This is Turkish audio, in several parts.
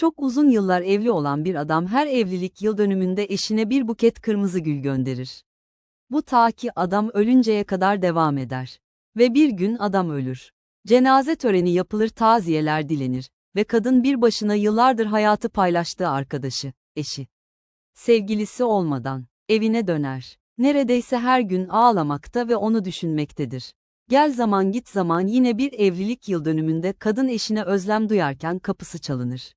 Çok uzun yıllar evli olan bir adam her evlilik yıl dönümünde eşine bir buket kırmızı gül gönderir. Bu ta ki adam ölünceye kadar devam eder. Ve bir gün adam ölür. Cenaze töreni yapılır taziyeler dilenir ve kadın bir başına yıllardır hayatı paylaştığı arkadaşı, eşi, sevgilisi olmadan evine döner. Neredeyse her gün ağlamakta ve onu düşünmektedir. Gel zaman git zaman yine bir evlilik yıl dönümünde kadın eşine özlem duyarken kapısı çalınır.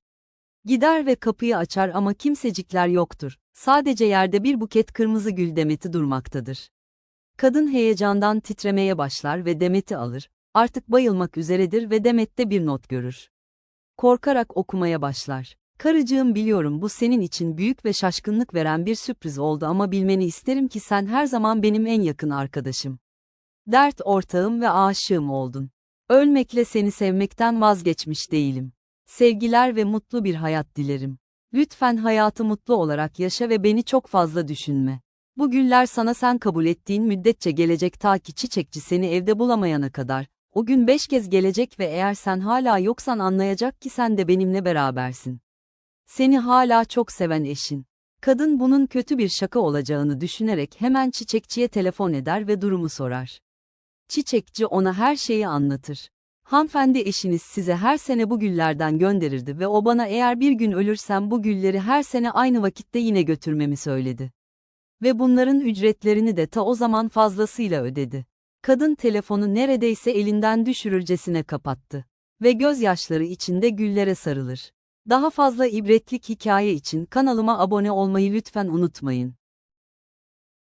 Gider ve kapıyı açar ama kimsecikler yoktur. Sadece yerde bir buket kırmızı gül demeti durmaktadır. Kadın heyecandan titremeye başlar ve demeti alır. Artık bayılmak üzeredir ve demette bir not görür. Korkarak okumaya başlar. Karıcığım biliyorum bu senin için büyük ve şaşkınlık veren bir sürpriz oldu ama bilmeni isterim ki sen her zaman benim en yakın arkadaşım. Dert ortağım ve aşığım oldun. Ölmekle seni sevmekten vazgeçmiş değilim. Sevgiler ve mutlu bir hayat dilerim. Lütfen hayatı mutlu olarak yaşa ve beni çok fazla düşünme. Bu güller sana sen kabul ettiğin müddetçe gelecek ta ki çiçekçi seni evde bulamayana kadar. O gün beş kez gelecek ve eğer sen hala yoksan anlayacak ki sen de benimle berabersin. Seni hala çok seven eşin. Kadın bunun kötü bir şaka olacağını düşünerek hemen çiçekçiye telefon eder ve durumu sorar. Çiçekçi ona her şeyi anlatır. Hanımefendi eşiniz size her sene bu güllerden gönderirdi ve o bana eğer bir gün ölürsem bu gülleri her sene aynı vakitte yine götürmemi söyledi. Ve bunların ücretlerini de ta o zaman fazlasıyla ödedi. Kadın telefonu neredeyse elinden düşürürcesine kapattı. Ve gözyaşları içinde güllere sarılır. Daha fazla ibretlik hikaye için kanalıma abone olmayı lütfen unutmayın.